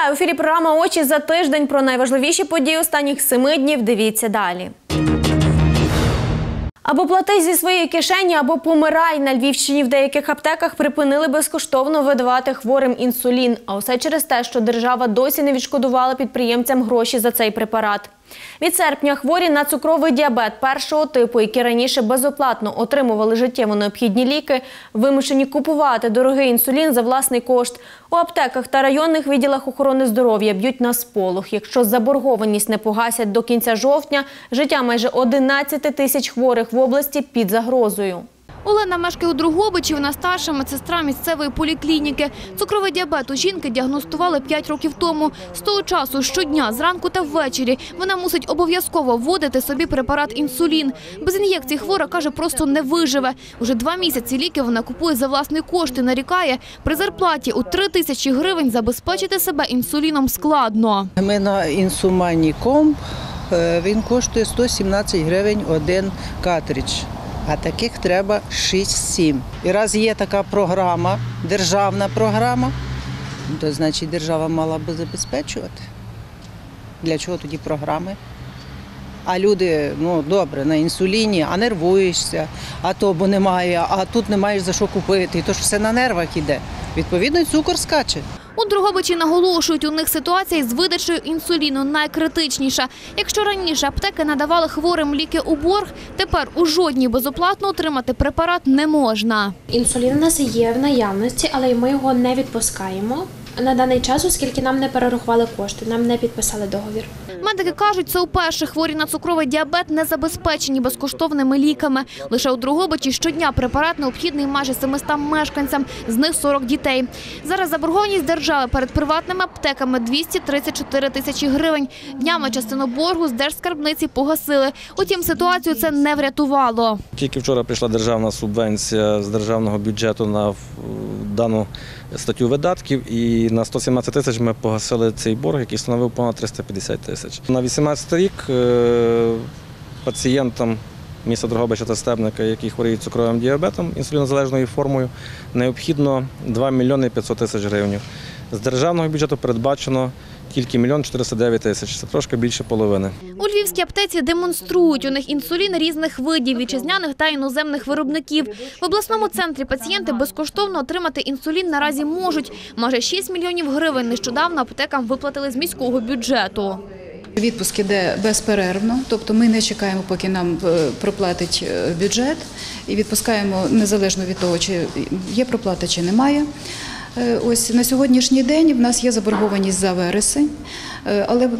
Вітаю в ефірі. Програма Очі за тиждень про найважливіші події останніх семи днів. Дивіться далі. Або плати зі своєї кишені, або помирай на Львівщині в деяких аптеках припинили безкоштовно видавати хворим інсулін. А усе через те, що держава досі не відшкодувала підприємцям гроші за цей препарат. Від серпня хворі на цукровий діабет першого типу, які раніше безоплатно отримували життєво необхідні ліки, вимушені купувати дорогий інсулін за власний кошт. У аптеках та районних відділах охорони здоров'я б'ють на сполох. Якщо заборгованість не погасять до кінця жовтня, життя майже 11 тисяч хворих в області під загрозою. Олена мешкає у Другобичі, вона старша медсестра місцевої поліклініки. Цукровий діабет у жінки діагностували 5 років тому. З того часу щодня, зранку та ввечері, вона мусить обов'язково вводити собі препарат інсулін. Без ін'єкцій хвора, каже, просто не виживе. Уже два місяці ліки вона купує за власні кошти, нарікає. При зарплаті у 3 тисячі гривень забезпечити себе інсуліном складно. Ми на інсуманіком, е, він коштує 117 гривень один картридж. А таких треба 6-7. І раз є така програма, державна програма, то значить держава мала би забезпечувати. Для чого тоді програми? А люди, ну добре, на інсуліні, а нервуєшся, а то бо немає, а тут не маєш за що купити. І то ж все на нервах іде. Відповідно, цукор скаче. У Другобичі наголошують, у них ситуація з видачею інсуліну найкритичніша. Якщо раніше аптеки надавали хворим ліки у борг, тепер у жодній безоплатно отримати препарат не можна. Інсулін у нас є в наявності, але ми його не відпускаємо на даний час, оскільки нам не перерахували кошти, нам не підписали договір. Медики кажуть, це уперше хворі на цукровий діабет не забезпечені безкоштовними ліками. Лише у Другобичі щодня препарат необхідний майже 700 мешканцям, з них 40 дітей. Зараз заборгованість держави перед приватними аптеками 234 тисячі гривень. Днями частину боргу з держскарбниці погасили. Утім, ситуацію це не врятувало. Тільки вчора прийшла державна субвенція з державного бюджету на в- дану статтю видатків, і на 117 тисяч ми погасили цей борг, який становив понад 350 тисяч. На 18 рік е, пацієнтам міста Дрогобича та Стебника, які хворіють цукровим діабетом інсулінозалежною формою, необхідно 2 мільйони 500 тисяч гривень. З державного бюджету передбачено тільки мільйон 409 тисяч. Це трошки більше половини. У львівській аптеці демонструють у них інсулін різних видів, вітчизняних та іноземних виробників. В обласному центрі пацієнти безкоштовно отримати інсулін наразі можуть. Майже 6 мільйонів гривень нещодавно аптекам виплатили з міського бюджету. Відпуск іде безперервно, тобто ми не чекаємо, поки нам е, проплатить е, бюджет, і відпускаємо незалежно від того, чи є проплата, чи немає. Е, Ось на сьогоднішній день в нас є заборгованість за вересень, але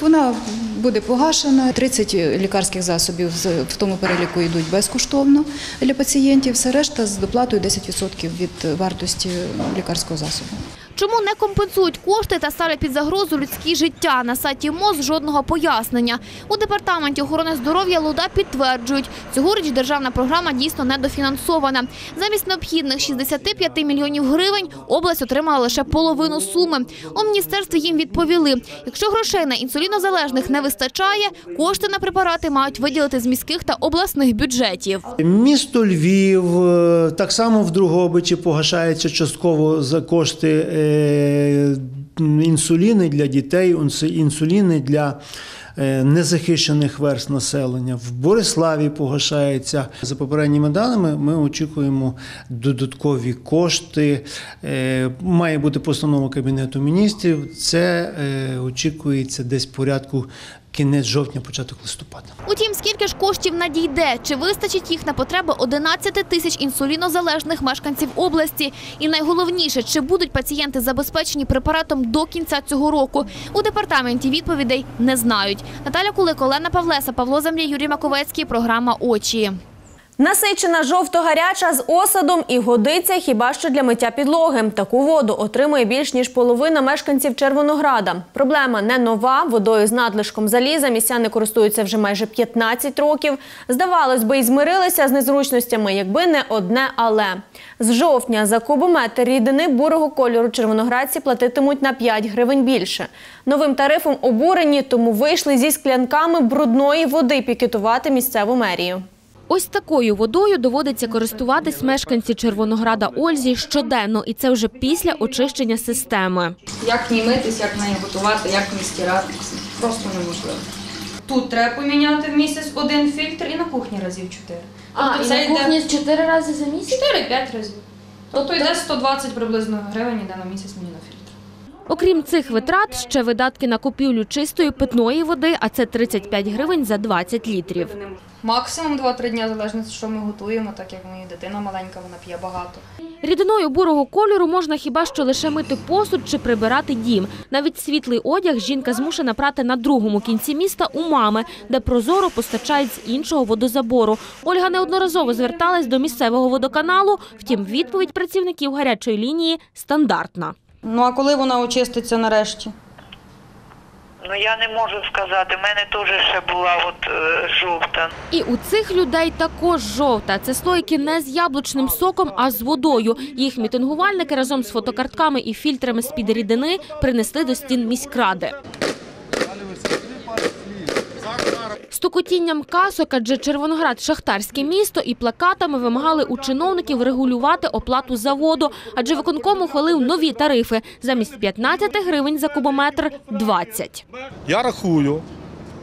вона буде погашена. 30 лікарських засобів в тому переліку йдуть безкоштовно для пацієнтів, все решта з доплатою 10% від вартості лікарського засобу. Чому не компенсують кошти та ставлять під загрозу людські життя? На сайті МОЗ жодного пояснення. У департаменті охорони здоров'я Луда підтверджують, цьогоріч державна програма дійсно недофінансована. Замість необхідних 65 мільйонів гривень область отримала лише половину суми. У міністерстві їм відповіли, якщо грошей на інсулінозалежних не вистачає, кошти на препарати мають виділити з міських та обласних бюджетів. Місто Львів, е, так само в Другобичі погашається частково за кошти е, інсуліни для дітей, інсуліни для е, незахищених верст населення. В Бориславі погашається. За попередніми даними, ми очікуємо додаткові кошти. Е, Має бути постанова Кабінету міністрів. Це е, очікується десь порядку кінець жовтня, початок листопада. Утім, скільки ж коштів надійде? Чи вистачить їх на потреби 11 тисяч інсулінозалежних мешканців області? І найголовніше, чи будуть пацієнти забезпечені препаратом до кінця цього року? У департаменті відповідей не знають. Наталя Кулик, Олена Павлеса, Павло Земля, Юрій Маковецький. Програма Очі. Насичена жовто-гаряча з осадом і годиться хіба що для миття підлоги. Таку воду отримує більш ніж половина мешканців Червонограда. Проблема не нова. Водою з надлишком заліза містяни користуються вже майже 15 років. Здавалось би, і змирилися з незручностями, якби не одне але. З жовтня за кубометр рідини бурого кольору червоноградці платитимуть на 5 гривень більше. Новим тарифом обурені, тому вийшли зі склянками брудної води пікетувати місцеву мерію. Ось такою водою доводиться користуватись мешканці Червонограда Ользі щоденно, і це вже після очищення системи. Як в ній митись, як нею готувати, як в ній стиратися. Просто неможливо. Тут треба поміняти в місяць один фільтр і на кухні разів чотири. А, Тобто і це на йде- кухні чотири рази за місяць? 4-5 разів. Тобто йде 120 приблизно гривень йде на місяць мені на фільтр. Окрім цих витрат, ще видатки на купівлю чистої питної води, а це 35 гривень за 20 літрів. Максимум 2-3 дні, залежно, що ми готуємо, так як моя дитина маленька, вона п'є багато. Рідиною бурого кольору можна хіба що лише мити посуд чи прибирати дім. Навіть світлий одяг жінка змушена прати на другому кінці міста у мами, де прозоро постачають з іншого водозабору. Ольга неодноразово зверталась до місцевого водоканалу, втім відповідь працівників гарячої лінії стандартна. Ну а коли вона очиститься нарешті? Ну я не можу сказати. У мене теж ще була от е, жовта. І у цих людей також жовта. Це слойки не з яблучним соком, а з водою. Їх мітингувальники разом з фотокартками і фільтрами з-під рідини принесли до стін міськради. Стукотінням касок, адже Червоноград – шахтарське місто, і плакатами вимагали у чиновників регулювати оплату за воду, адже виконком ухвалив нові тарифи. Замість 15 гривень за кубометр – 20. Я рахую,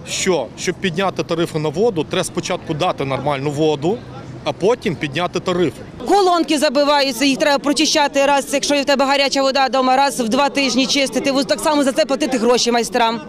що щоб підняти тарифи на воду, треба спочатку дати нормальну воду, а потім підняти тарифи. Колонки забиваються, їх треба прочищати раз, якщо в тебе гаряча вода вдома, раз в два тижні чистити. Так само за це платити гроші майстрам.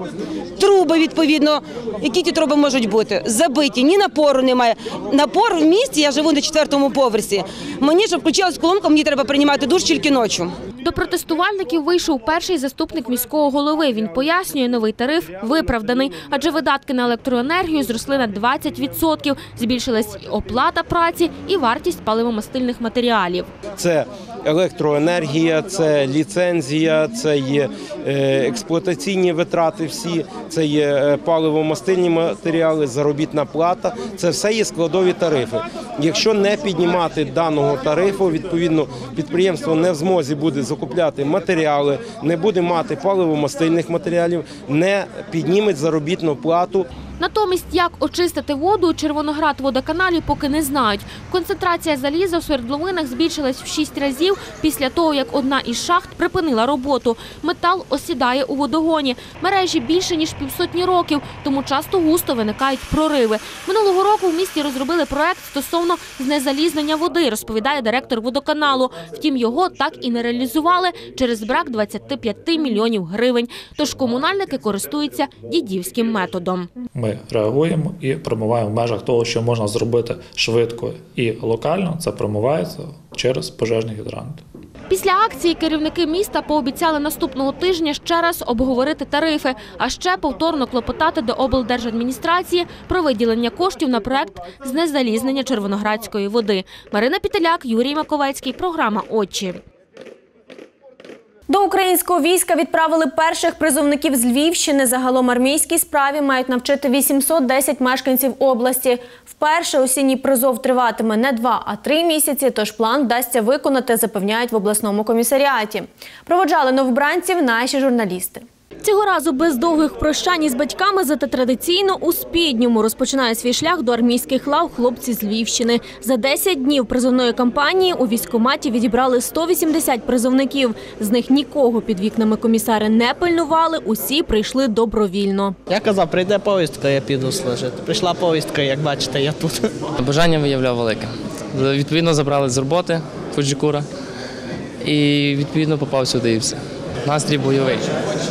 Труби, відповідно, які ті труби можуть бути? Забиті, ні напору немає. Напор в місті, я живу на четвертому поверсі. Мені, щоб включилась колонка, мені треба приймати душ тільки ночі. До протестувальників вийшов перший заступник міського голови. Він пояснює, новий тариф виправданий, адже видатки на електроенергію зросли на 20%. Збільшилась і оплата праці і вартість паливомастильних матеріалів. Це електроенергія, це ліцензія, це є е, експлуатаційні витрати. Всі це є е, паливо-мастильні матеріали, заробітна плата. Це все є складові тарифи. Якщо не піднімати даного тарифу, відповідно підприємство не в змозі буде закупляти матеріали, не буде мати паливо-мастильних матеріалів, не підніметь заробітну плату. Натомість, як очистити воду Червоноград водоканалі поки не знають. Концентрація заліза в свердловинах збільшилась в шість разів після того, як одна із шахт припинила роботу. Метал осідає у водогоні. Мережі більше ніж півсотні років, тому часто густо виникають прориви. Минулого року в місті розробили проект стосовно знезалізнення води, розповідає директор водоканалу. Втім, його так і не реалізували через брак 25 мільйонів гривень. Тож комунальники користуються дідівським методом. Ми реагуємо і промиваємо в межах того, що можна зробити швидко і локально. Це промивається через пожежні гідранти. Після акції керівники міста пообіцяли наступного тижня ще раз обговорити тарифи, а ще повторно клопотати до облдержадміністрації про виділення коштів на проект знезалізнення червоноградської води. Марина Пітеляк, Юрій Маковецький. Програма Очі. До українського війська відправили перших призовників з Львівщини. Загалом армійській справі мають навчити 810 мешканців області. Вперше осінній призов триватиме не два, а три місяці. Тож план вдасться виконати, запевняють в обласному комісаріаті. Проводжали новобранців наші журналісти. Цього разу без довгих прощань із батьками, зате традиційно у спідньому розпочинає свій шлях до армійських лав хлопці з Львівщини. За 10 днів призовної кампанії у військкоматі відібрали 180 призовників. З них нікого під вікнами комісари не пильнували, усі прийшли добровільно. Я казав, прийде повістка, я піду служити. Прийшла повістка, як бачите, я тут. Бажання виявляв велике. Відповідно, забрали з роботи Фуджикура і відповідно попав сюди і все. Настрій бойовий.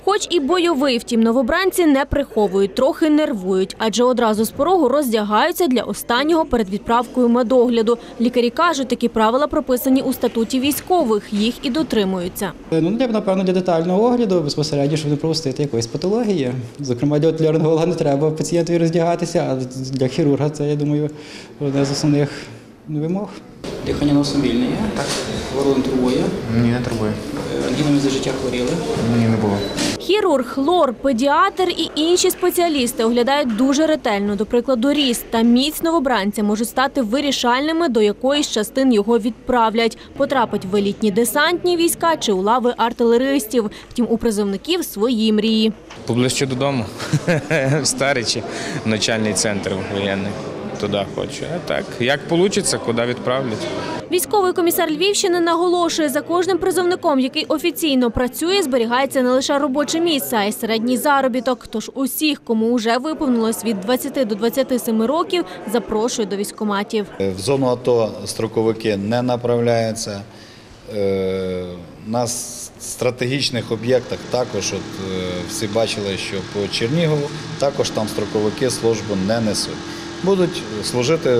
Хоч і бойовий, втім, новобранці не приховують, трохи нервують, адже одразу з порогу роздягаються для останнього перед відправкою медогляду. Лікарі кажуть, такі правила прописані у статуті військових, їх і дотримуються. Ну, для, напевно, для детального огляду безпосередньо, щоб не пропустити якоїсь патології. Зокрема, для отоляринголога не треба пацієнтові роздягатися, а для хірурга це, я думаю, одне з основних вимог. Дихання носом вільне є? Так. Горло не турбує? Ні, не турбує. Ангінами за життя хворіли? Ні, не було. Хірург, лор, педіатр і інші спеціалісти оглядають дуже ретельно. До прикладу, ріст та міць новобранця можуть стати вирішальними, до якої з частин його відправлять. Потрапить в елітні десантні війська чи у лави артилеристів. Втім, у призовників свої мрії. Поближче додому, Старичі, навчальний центр воєнний. Туди хочу. А так, як вийде, куди відправлять. Військовий комісар Львівщини наголошує, за кожним призовником, який офіційно працює, зберігається не лише робоче місце, а й середній заробіток. Тож усіх, кому вже виповнилось від 20 до 27 років, запрошують до військкоматів. В зону АТО строковики не направляються. Е, На стратегічних об'єктах також, от, е, всі бачили, що по Чернігову також там строковики службу не несуть. Будуть служити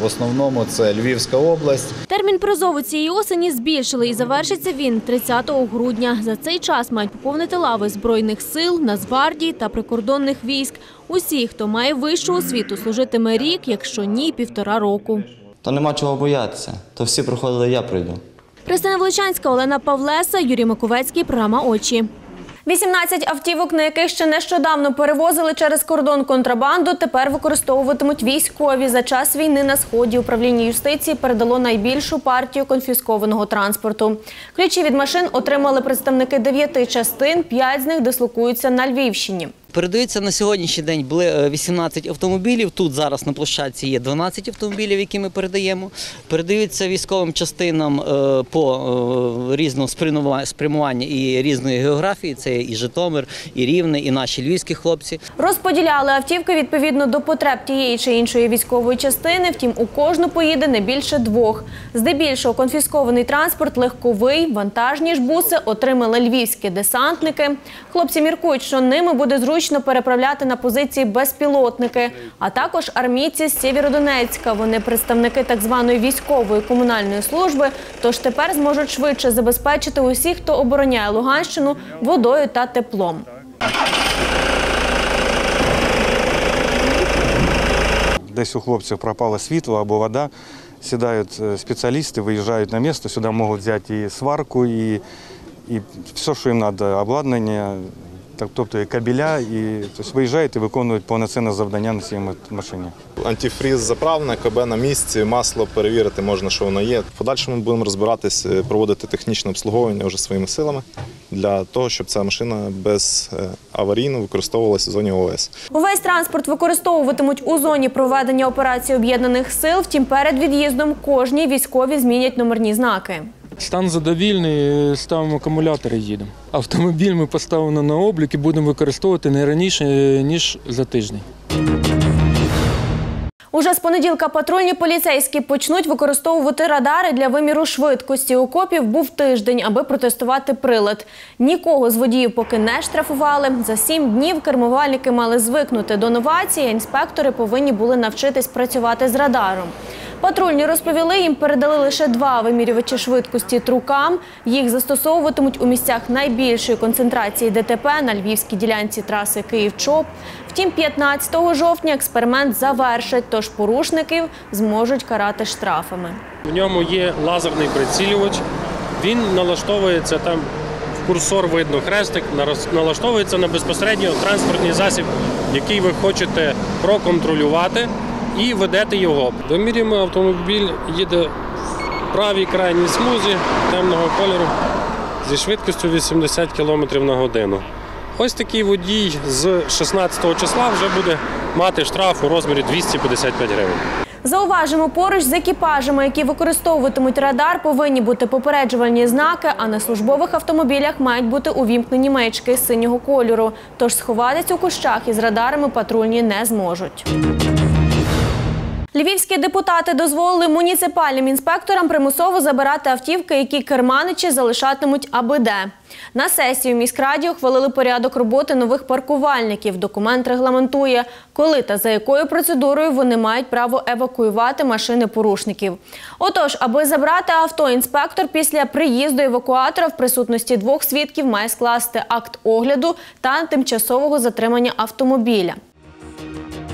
в основному це Львівська область, Термін призову цієї осені збільшили і завершиться він 30 грудня. За цей час мають поповнити лави Збройних сил, Нацгвардії та прикордонних військ. Усі, хто має вищу освіту, служитиме рік, якщо ні, півтора року. То нема чого боятися. То всі проходили, я прийду. Христина Величанська, Олена Павлеса, Юрій Маковецький, програма «Очі». 18 автівок, на яких ще нещодавно перевозили через кордон контрабанду, тепер використовуватимуть військові. За час війни на сході управління юстиції передало найбільшу партію конфіскованого транспорту. Ключі від машин отримали представники дев'яти частин, п'ять з них дислокуються на Львівщині. Передаються на сьогоднішній день були е, 18 автомобілів. Тут зараз на площадці є 12 автомобілів, які ми передаємо. Передаються військовим частинам е, по е, різного спрямува- спрямування і різної географії. Це і Житомир, і Рівне, і наші львівські хлопці. Розподіляли автівки відповідно до потреб тієї чи іншої військової частини. Втім, у кожну поїде не більше двох. Здебільшого конфіскований транспорт легковий, вантажні ж буси отримали львівські десантники. Хлопці міркують, що ними буде зручно переправляти на позиції безпілотники, а також армійці з Сєвєродонецька. Вони представники так званої військової комунальної служби. Тож тепер зможуть швидше забезпечити усіх, хто обороняє Луганщину водою та теплом. Десь у хлопців пропало світло або вода. Сідають е, спеціалісти, виїжджають на місце, сюди можуть взяти і сварку, і, і все, що їм треба, обладнання, так, тобто і кабеля, і тобто виїжджають і виконують повноцінне завдання на цій машині. Антифріз заправлений, КБ на місці, масло перевірити можна, що воно є. В подальшому будемо розбиратись, е, проводити технічне обслуговування вже своїми силами для того, щоб ця машина без е, аварійно використовувалася в зоні ОС. Увесь транспорт використовуватимуть у зоні проведення операції об'єднаних сил. Втім, перед від'їздом кожній військові змінять номерні знаки. Стан задовільний, ставимо акумулятори їдемо. Автомобіль ми поставимо на облік і будемо використовувати не раніше, ніж за тиждень. Уже з понеділка патрульні поліцейські почнуть використовувати радари для виміру швидкості. У копів був тиждень, аби протестувати прилад. Нікого з водіїв поки не штрафували. За сім днів кермувальники мали звикнути до новацій, а інспектори повинні були навчитись працювати з радаром. Патрульні розповіли, їм передали лише два вимірювачі швидкості трукам. Їх застосовуватимуть у місцях найбільшої концентрації ДТП на львівській ділянці траси Київ-Чоп. Втім, 15 жовтня експеримент завершать, тож порушників зможуть карати штрафами. В ньому є лазерний прицілювач. Він налаштовується там. Курсор видно хрестик, налаштовується на безпосередньо транспортний засіб, який ви хочете проконтролювати, і ведете його. Вимірюємо автомобіль, їде в правій крайній смузі темного кольору зі швидкістю 80 км на годину. Ось такий водій з 16 числа вже буде мати штраф у розмірі 255 гривень. Зауважимо, поруч з екіпажами, які використовуватимуть радар, повинні бути попереджувальні знаки, а на службових автомобілях мають бути увімкнені маячки синього кольору. Тож сховатись у кущах із радарами патрульні не зможуть. Львівські депутати дозволили муніципальним інспекторам примусово забирати автівки, які керманичі залишатимуть аби де. На сесії в міськраді ухвалили порядок роботи нових паркувальників. Документ регламентує, коли та за якою процедурою вони мають право евакуювати машини порушників. Отож, аби забрати авто, інспектор після приїзду евакуатора в присутності двох свідків має скласти акт огляду та тимчасового затримання автомобіля.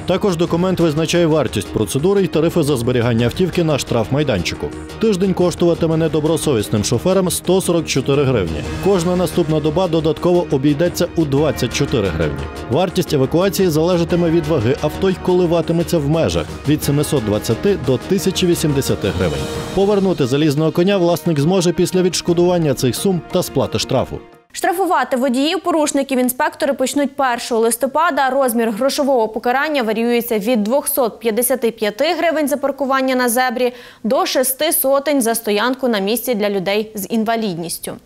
Також документ визначає вартість процедури і тарифи за зберігання автівки на штрафмайданчику. Тиждень коштуватиме недобросовісним шоферам 144 гривні. Кожна наступна доба додатково обійдеться у 24 гривні. Вартість евакуації залежатиме від ваги авто й коливатиметься в межах від 720 до 1080 гривень. Повернути залізного коня власник зможе після відшкодування цих сум та сплати штрафу. Штрафувати водіїв порушників інспектори почнуть 1 листопада. Розмір грошового покарання варіюється від 255 гривень за паркування на зебрі до 6 сотень за стоянку на місці для людей з інвалідністю.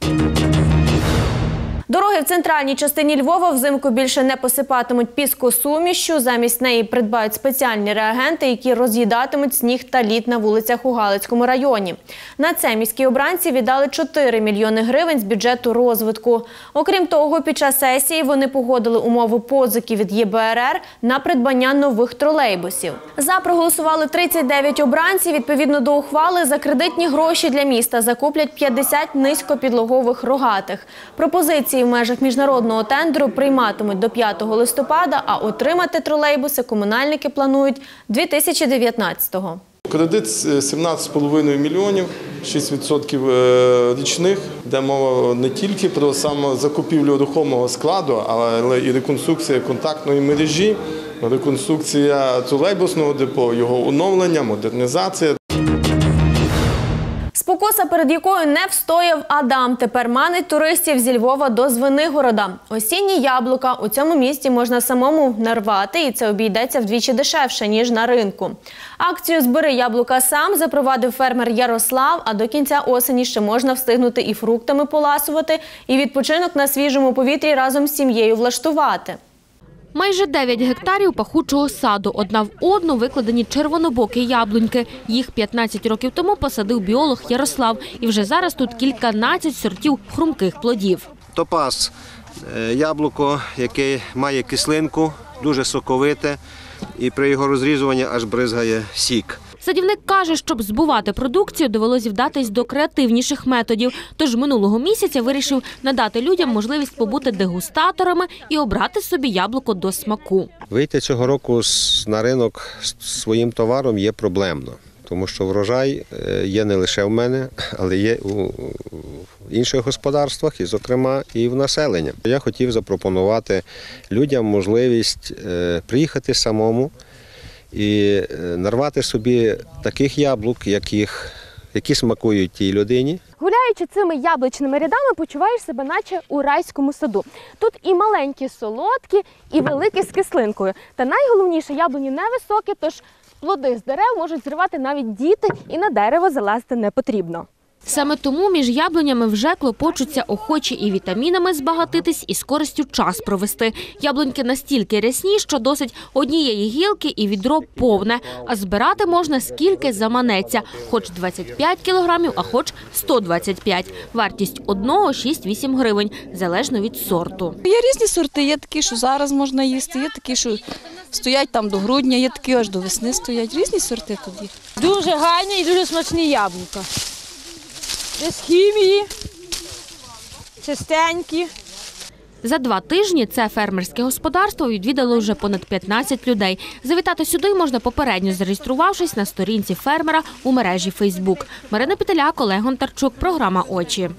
Дороги в центральній частині Львова взимку більше не посипатимуть піскосумішю. Замість неї придбають спеціальні реагенти, які роз'їдатимуть сніг та лід на вулицях у Галицькому районі. На це міські обранці віддали 4 мільйони гривень з бюджету розвитку. Окрім того, під час сесії вони погодили умову позики від ЄБРР на придбання нових тролейбусів. За проголосували 39 обранців. Відповідно до ухвали, за кредитні гроші для міста закуплять 50 низькопідлогових рогатих. Пропозиції в межах міжнародного тендеру прийматимуть до 5 листопада, а отримати тролейбуси комунальники планують 2019-го. Кредит е, 17,5 мільйонів, 6% е, річних, де мова не тільки про самозакупівлю рухомого складу, але і реконструкція контактної мережі, реконструкція тролейбусного депо, його оновлення, модернізація. Спокуса, перед якою не встояв Адам, тепер манить туристів зі Львова до Звенигорода. Осінні яблука у цьому місті можна самому нарвати, і це обійдеться вдвічі дешевше, ніж на ринку. Акцію «Збери яблука сам» запровадив фермер Ярослав, а до кінця осені ще можна встигнути і фруктами поласувати, і відпочинок на свіжому повітрі разом з сім'єю влаштувати. Майже 9 гектарів пахучого саду. Одна в одну викладені червонобокі яблуньки. Їх 15 років тому посадив біолог Ярослав. І вже зараз тут кільканадцять сортів хрумких плодів. Топаз е, яблуко, яке має кислинку, дуже соковите, і при його розрізуванні аж бризгає сік. Садівник каже, щоб збувати продукцію, довелося вдатись до креативніших методів. Тож минулого місяця вирішив надати людям можливість побути дегустаторами і обрати собі яблуко до смаку. Вийти цього року на ринок з своїм товаром є проблемно, тому що врожай е, є не лише в мене, але є у інших господарствах, і, зокрема, і в населення. Я хотів запропонувати людям можливість е, приїхати самому і е, нарвати собі таких яблук, яких, які смакують тій людині. Гуляючи цими яблучними рядами, почуваєш себе наче у райському саду. Тут і маленькі солодкі, і великі з кислинкою. Та найголовніше яблуні невисокі, тож плоди з дерев можуть зривати навіть діти, і на дерево залазити не потрібно. Саме тому між яблунями вже клопочуться охочі і вітамінами збагатитись, і з користю час провести. Яблуньки настільки рясні, що досить однієї гілки і відро повне. А збирати можна скільки заманеться. Хоч 25 кілограмів, а хоч 125. Вартість одного 6-8 гривень, залежно від сорту. Є різні сорти, є такі, що зараз можна їсти, є такі, що стоять там до грудня, є такі аж до весни стоять. Різні сорти тут є. Дуже гарні і дуже смачні яблука. Без хімії, чистенькі. За два тижні це фермерське господарство відвідало вже понад 15 людей. Завітати сюди можна попередньо зареєструвавшись на сторінці фермера у мережі Фейсбук. Марина Петеляк, Олег Гонтарчук, програма Очі.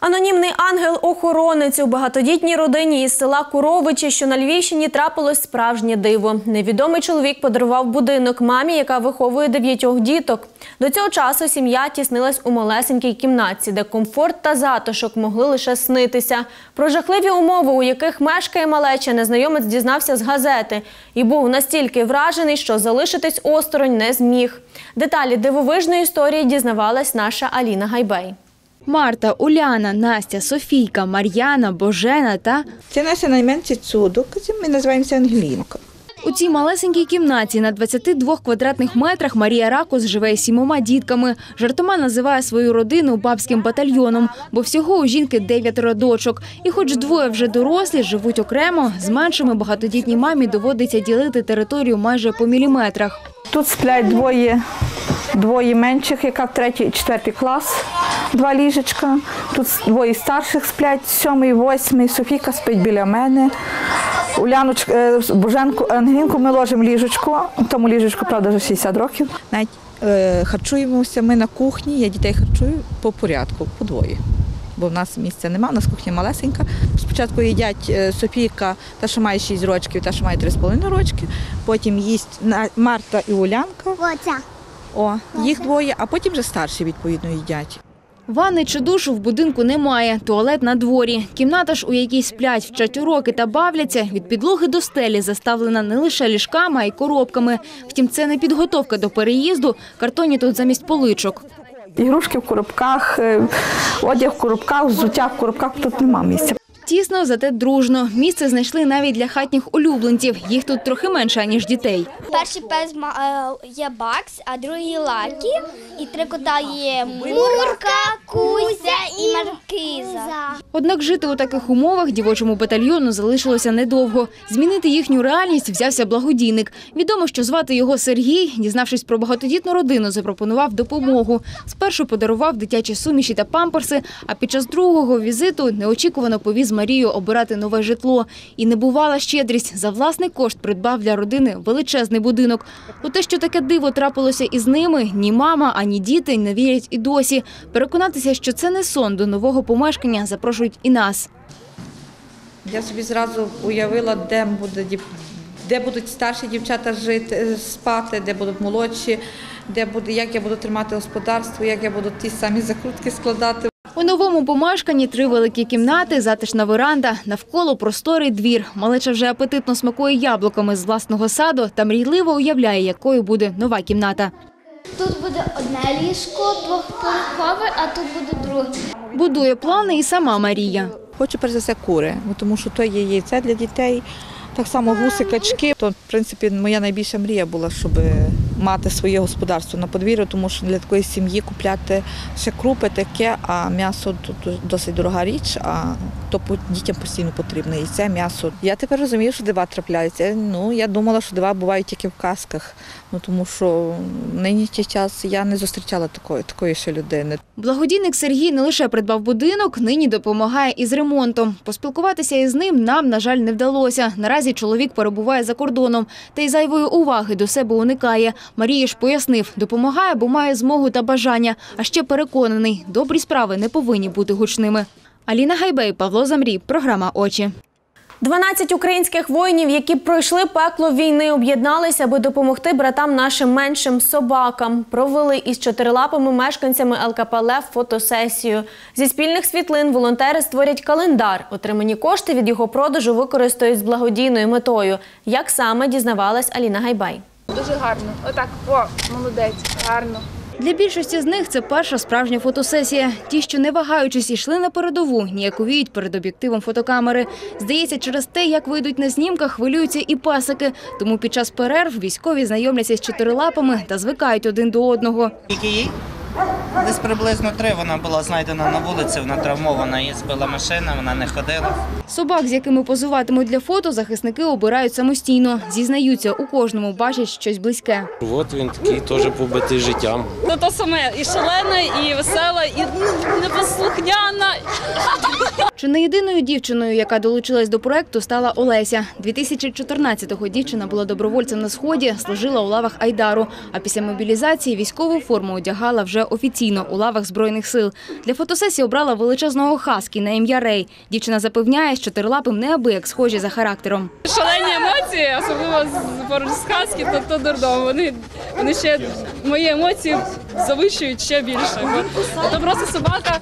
Анонімний ангел-охоронець у багатодітній родині із села Куровичі, що на Львівщині трапилось справжнє диво. Невідомий чоловік подарував будинок мамі, яка виховує дев'ятьох діток. До цього часу сім'я тіснилась у малесенькій кімнатці, де комфорт та затишок могли лише снитися. Про жахливі умови, у яких мешкає малеча, незнайомець дізнався з газети і був настільки вражений, що залишитись осторонь не зміг. Деталі дивовижної історії дізнавалась наша Аліна Гайбей. Марта, Уляна, Настя, Софійка, Мар'яна, Божена та Це наша найменший цудок, ми називаємося Ангелінка. у цій малесенькій кімнаті на 22 квадратних метрах Марія Ракос живе із сімома дітками. Жартома називає свою родину бабським батальйоном, бо всього у жінки дев'ятеро дочок. І хоч двоє вже дорослі, живуть окремо, з меншими багатодітній мамі доводиться ділити територію майже по міліметрах. Тут сплять двоє, двоє менших, яка в третій і четвертий клас, два ліжечка. Тут двоє старших сплять, сьомий, восьмий, Софійка спить біля мене. Уляночка, е, Боженку, Ангелінку ми ложимо ліжечку, тому ліжечку, правда, вже 60 років. Навіть е, харчуємося ми на кухні, я дітей харчую по порядку, по двоє. Бо в нас місця немає, у нас кухня малесенька. Спочатку їдять е, Софійка, та, що має 6 років, та, що має 3,5 рочки. Потім їсть Марта і Улянка. О, їх двоє, а потім вже старші, відповідно, їдять. Ванни чи душу в будинку немає, туалет на дворі. Кімната ж, у якій сплять, вчать уроки та бавляться, від підлоги до стелі заставлена не лише ліжками, а й коробками. Втім, це не підготовка до переїзду, картоні тут замість поличок. Ігрушки в коробках, е, одяг в коробках, взуття в коробках, тут нема місця. Тісно, зате дружно. Місце знайшли навіть для хатніх улюбленців. Їх тут трохи менше, ніж дітей. Перший пес е, є Бакс, а другий Лакі. І три кота є Мурка, Кузя і Маркиза. Однак жити у таких умовах дівочому батальйону залишилося недовго. Змінити їхню реальність взявся благодійник. Відомо, що звати його Сергій, дізнавшись про багатодітну родину, запропонував допомогу. Спершу подарував дитячі суміші та памперси, а під час другого візиту неочікувано повіз Марію обирати нове житло. І небувала щедрість. За власний кошт придбав для родини величезний будинок. У те, що таке диво трапилося із ними, ні мама, ані діти не вірять і досі. Переконатися, що це не сон до нового помешкання, запрошують і нас. Я собі зразу уявила, де буде де будуть старші дівчата жити, е, спати, де будуть молодші, де буде, як я буду тримати господарство, як я буду ті самі закрутки складати. У новому помешканні три великі кімнати, затишна веранда, навколо просторий двір. Малеча вже апетитно смакує яблуками з власного саду та мрійливо уявляє, якою буде нова кімната. Тут буде одне ліжко, двохповерхове, а тут буде друге. Будує плани і сама Марія. Хочу перш за все кури, тому що то є яйце для дітей. Так само гуси, качки. То, в принципі, моя найбільша мрія була, щоб мати своє господарство на подвір'ю, тому що для такої сім'ї купляти ще крупи таке, а м'ясо досить дорога річ, а то дітям постійно потрібно. Яйце, м'ясо. Я тепер розумію, що дива трапляються. Ну, я думала, що дива бувають тільки в казках, ну, тому що в нинішній час я не зустрічала такої, такої ще людини. Благодійник Сергій не лише придбав будинок, нині допомагає із ремонтом. Поспілкуватися із ним нам, на жаль, не вдалося. Наразі чоловік перебуває за кордоном, та й зайвої уваги до себе уникає. Марія ж пояснив, допомагає, бо має змогу та бажання. А ще переконаний, добрі справи не повинні бути гучними. Аліна Гайбей, Павло Замрій, програма Очі. 12 українських воїнів, які пройшли пекло війни, об'єдналися, аби допомогти братам нашим меншим собакам. Провели із чотирилапими мешканцями ЛКП фотосесію. Зі спільних світлин волонтери створять календар. Отримані кошти від його продажу використають з благодійною метою. Як саме дізнавалась Аліна Гайбай. Дуже гарно. Отак, о, молодець, гарно. Для більшості з них це перша справжня фотосесія. Ті, що не вагаючись, йшли на передову, ніяковіють перед об'єктивом фотокамери. Здається, через те, як вийдуть на знімках, хвилюються і пасики. Тому під час перерв військові знайомляться з чотирилапами та звикають один до одного. Скільки їй? Десь приблизно три. Вона була знайдена на вулиці, вона травмована, її збила машина, вона не ходила. Собак, з якими позуватимуть для фото, захисники обирають самостійно. Зізнаються, у кожному бачать щось близьке. От він такий теж побитий життям. Ну то саме і шалена, і весела, і непослухняна. Чи не єдиною дівчиною, яка долучилась до проекту, стала Олеся. 2014-го дівчина була добровольцем на сході, служила у лавах Айдару. А після мобілізації військову форму одягала вже офіційно у лавах збройних сил. Для фотосесії обрала величезного хаскі на ім'я Рей. Дівчина запевняє, що чотирилапим неабияк схожі за характером. Шалені емоції, особливо поруч з хаски, то, то дурдом. Вони, вони ще мої емоції завищують ще більше. Це просто собака.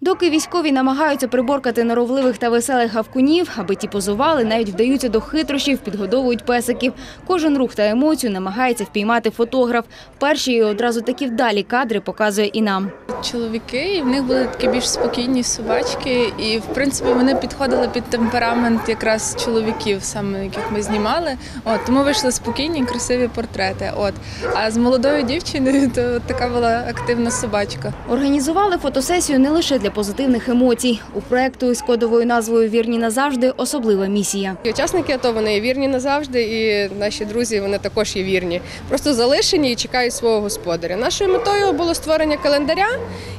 Доки військові намагаються приборкати норовливих та веселих гавкунів, аби ті позували, навіть вдаються до хитрощів, підгодовують песиків. Кожен рух та емоцію намагається впіймати фотограф. Перші і одразу такі вдалі кадри показує і нам. чоловіки, і в них були такі більш спокійні собачки. І в принципі вони підходили під темперамент якраз чоловіків, саме яких ми знімали. От тому вийшли спокійні, красиві портрети. От а з молодою дівчиною то така була активна собачка. Організували фотосесію не лише для позитивних емоцій. У проекту із кодовою назвою Вірні назавжди особлива місія. І учасники АТО вони є вірні назавжди, і наші друзі вони також є вірні. Просто залишені і чекають свого господаря. Нашою метою було створення календаря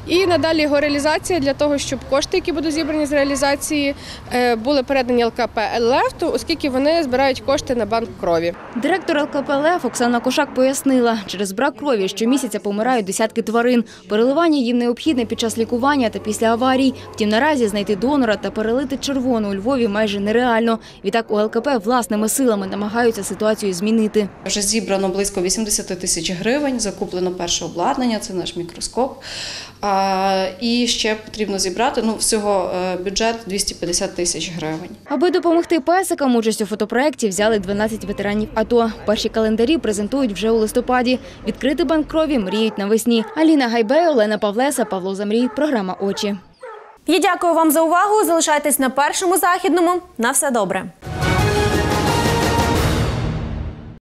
і надалі його реалізація для того, щоб кошти, які будуть зібрані з реалізації, е, були передані ЛКП «Лефту», оскільки вони збирають кошти на банк крові. Директор ЛКП «Лев» Оксана Кошак пояснила, через брак крові щомісяця помирають десятки тварин. Переливання їм необхідне під час лікування та після аварій. Втім, наразі знайти донора та перелити червону у Львові майже нереально. Відтак у ЛКП власними силами намагаються ситуацію змінити. Вже зібрано близько 80 тисяч гривень, закуплено перше обладнання, це наш мікроскоп. І ще потрібно зібрати ну, всього е, бюджет 250 тисяч гривень. Аби допомогти песикам, участь у фотопроекті взяли 12 ветеранів АТО. Перші календарі презентують вже у листопаді. Відкрити банк крові мріють навесні. Аліна Гайбей, Олена Павлеса, Павло Замрій. Програма Очі. Я дякую вам за увагу. Залишайтесь на першому західному. На все добре.